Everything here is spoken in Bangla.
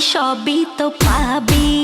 সবই তো পাবি।